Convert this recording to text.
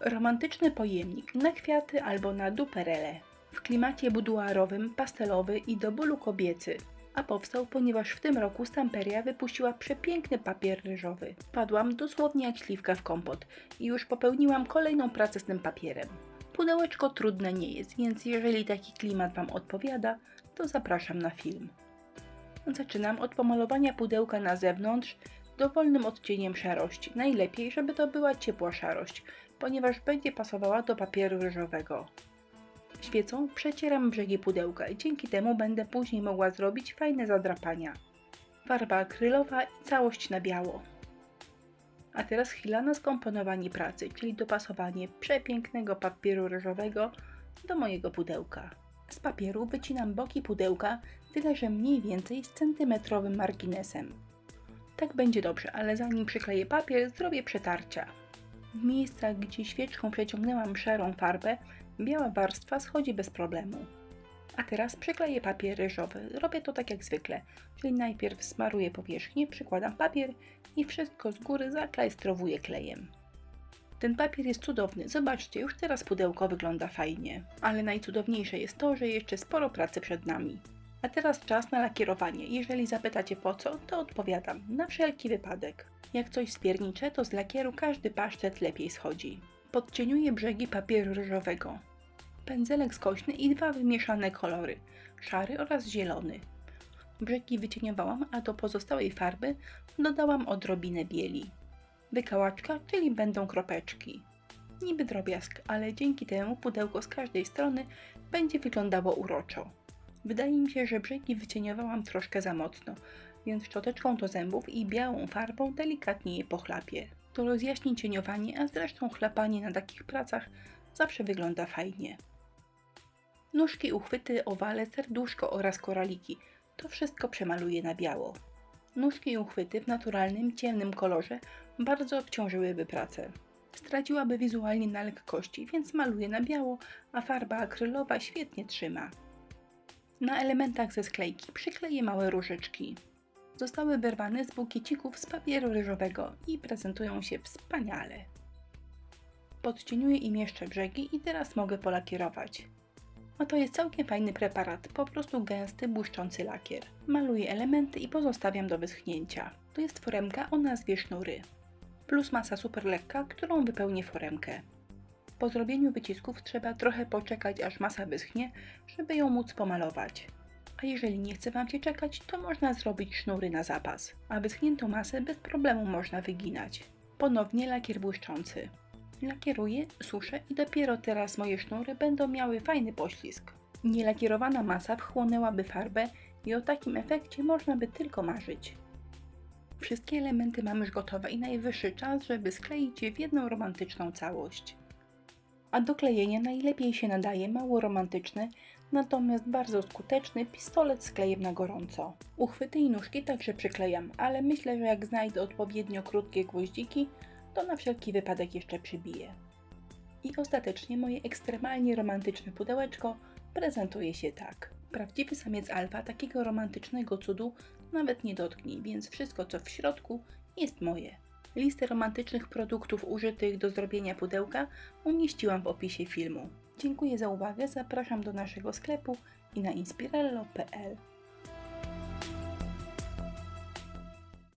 Romantyczny pojemnik na kwiaty albo na duperele. W klimacie buduarowym, pastelowy i do bólu kobiecy. A powstał, ponieważ w tym roku Stamperia wypuściła przepiękny papier ryżowy. Padłam dosłownie jak śliwka w kompot i już popełniłam kolejną pracę z tym papierem. Pudełeczko trudne nie jest, więc jeżeli taki klimat Wam odpowiada, to zapraszam na film. Zaczynam od pomalowania pudełka na zewnątrz dowolnym odcieniem szarości. Najlepiej, żeby to była ciepła szarość, ponieważ będzie pasowała do papieru ryżowego. Świecą przecieram brzegi pudełka i dzięki temu będę później mogła zrobić fajne zadrapania. Farba akrylowa i całość na biało. A teraz chwila na skomponowanie pracy, czyli dopasowanie przepięknego papieru ryżowego do mojego pudełka. Z papieru wycinam boki pudełka, tyle że mniej więcej z centymetrowym marginesem. Tak będzie dobrze, ale zanim przykleję papier, zrobię przetarcia. W miejscach, gdzie świeczką przeciągnęłam szarą farbę, biała warstwa schodzi bez problemu. A teraz przykleję papier ryżowy. Robię to tak jak zwykle, czyli najpierw smaruję powierzchnię, przykładam papier i wszystko z góry zaklajstrowuję klejem. Ten papier jest cudowny, zobaczcie, już teraz pudełko wygląda fajnie. Ale najcudowniejsze jest to, że jeszcze sporo pracy przed nami. A teraz czas na lakierowanie. Jeżeli zapytacie po co, to odpowiadam, na wszelki wypadek. Jak coś spiernicze, to z lakieru każdy pasztet lepiej schodzi. Podcieniuję brzegi papieru ryżowego. Pędzelek skośny i dwa wymieszane kolory, szary oraz zielony. Brzegi wycieniowałam, a do pozostałej farby dodałam odrobinę bieli. Wykałaczka, czyli będą kropeczki. Niby drobiazg, ale dzięki temu pudełko z każdej strony będzie wyglądało uroczo. Wydaje mi się, że brzegi wycieniowałam troszkę za mocno, więc szczoteczką do zębów i białą farbą delikatnie je pochlapię. To rozjaśni cieniowanie, a zresztą chlapanie na takich pracach zawsze wygląda fajnie. Nóżki, uchwyty, owale, serduszko oraz koraliki. To wszystko przemaluję na biało. Nóżki i uchwyty w naturalnym, ciemnym kolorze bardzo obciążyłyby pracę. Straciłaby wizualnie na lekkości, więc maluję na biało, a farba akrylowa świetnie trzyma. Na elementach ze sklejki przykleję małe różyczki. Zostały wyrwane z bukiecików z papieru ryżowego i prezentują się wspaniale. Podcieniuję im jeszcze brzegi i teraz mogę polakierować. No to jest całkiem fajny preparat, po prostu gęsty, błyszczący lakier. Maluję elementy i pozostawiam do wyschnięcia. To jest foremka o nazwie sznury. Plus masa super lekka, którą wypełnię foremkę. Po zrobieniu wycisków trzeba trochę poczekać, aż masa wyschnie, żeby ją móc pomalować. A jeżeli nie chce Wam się czekać, to można zrobić sznury na zapas, a wyschniętą masę bez problemu można wyginać. Ponownie lakier błyszczący. Lakieruję, suszę i dopiero teraz moje sznury będą miały fajny poślizg. Nielakierowana masa wchłonęłaby farbę i o takim efekcie można by tylko marzyć. Wszystkie elementy mamy już gotowe i najwyższy czas, żeby skleić je w jedną romantyczną całość. A do klejenia najlepiej się nadaje mało romantyczny, natomiast bardzo skuteczny pistolet z klejem na gorąco. Uchwyty i nóżki także przyklejam, ale myślę, że jak znajdę odpowiednio krótkie gwoździki, to na wszelki wypadek jeszcze przybiję. I ostatecznie moje ekstremalnie romantyczne pudełeczko prezentuje się tak. Prawdziwy samiec alfa takiego romantycznego cudu nawet nie dotknie, więc wszystko co w środku jest moje. Listę romantycznych produktów użytych do zrobienia pudełka umieściłam w opisie filmu. Dziękuję za uwagę, zapraszam do naszego sklepu i na inspirello.pl.